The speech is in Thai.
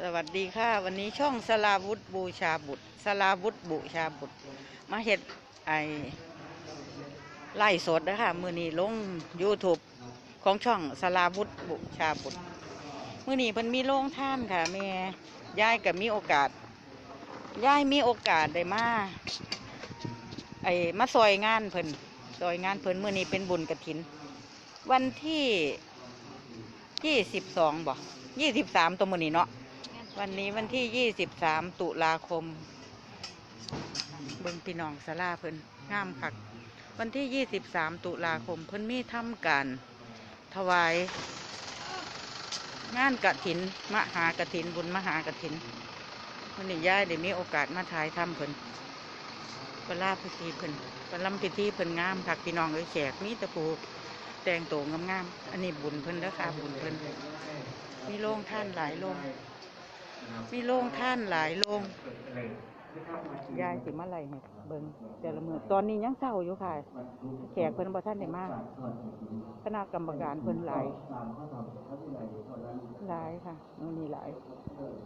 สวัสดีค่ะ วันนี้ช่องสลาวุธบูชาบุตรสลาวุธบูชาบุตร มาเฮ็ดไอไล่สดนะคะมือนี้ลง YouTube ของช่องสลาวุธบูชาบุตรมือนี้เพิ่นมีโรงท่านค่ะแม่ยายกับมีโอกาสยายมีโอกาสได้มาไอมาซอยงานเพิ่นซอยงานเพิ่นมือนี้เป็นบุญกระถิน วันที่ยี่สิบสองบ่ยี่สิบสามตัวมือนี้เนาะ วันนี้วันที่ 23 ตุลาคม เบิงพี่น้องสลาเพิ่นงามคัก วันที่ 23 ตุลาคม เพิ่นมีทำการถวาย งานกระถิน มหากระถิน บุญมหากระถินวันนี้ย่ายได้มีโอกาสมาถ่ายทำเพิ่นเวลาพิธีเพิ่นเวลาพิธีเพิ่นงามคักพี่น้องเอ้ยแขกมีตะปูแต่งตัวงามๆ อันนี้บุญเพิ่นเด้อค่ะบุญเพิ่นมีโรงท่านหลายโรง มีโรงท่านหลายโรงยายสิมาไล่ให้เบิ่งแต่ละมือตอนนี้ยังเศร้าอยู่ค่ะ แขกเพิ่นบ่ท่านได้มาคณะกรรมการเพิ่นหลาย หลายค่ะมื้อนี้หลาย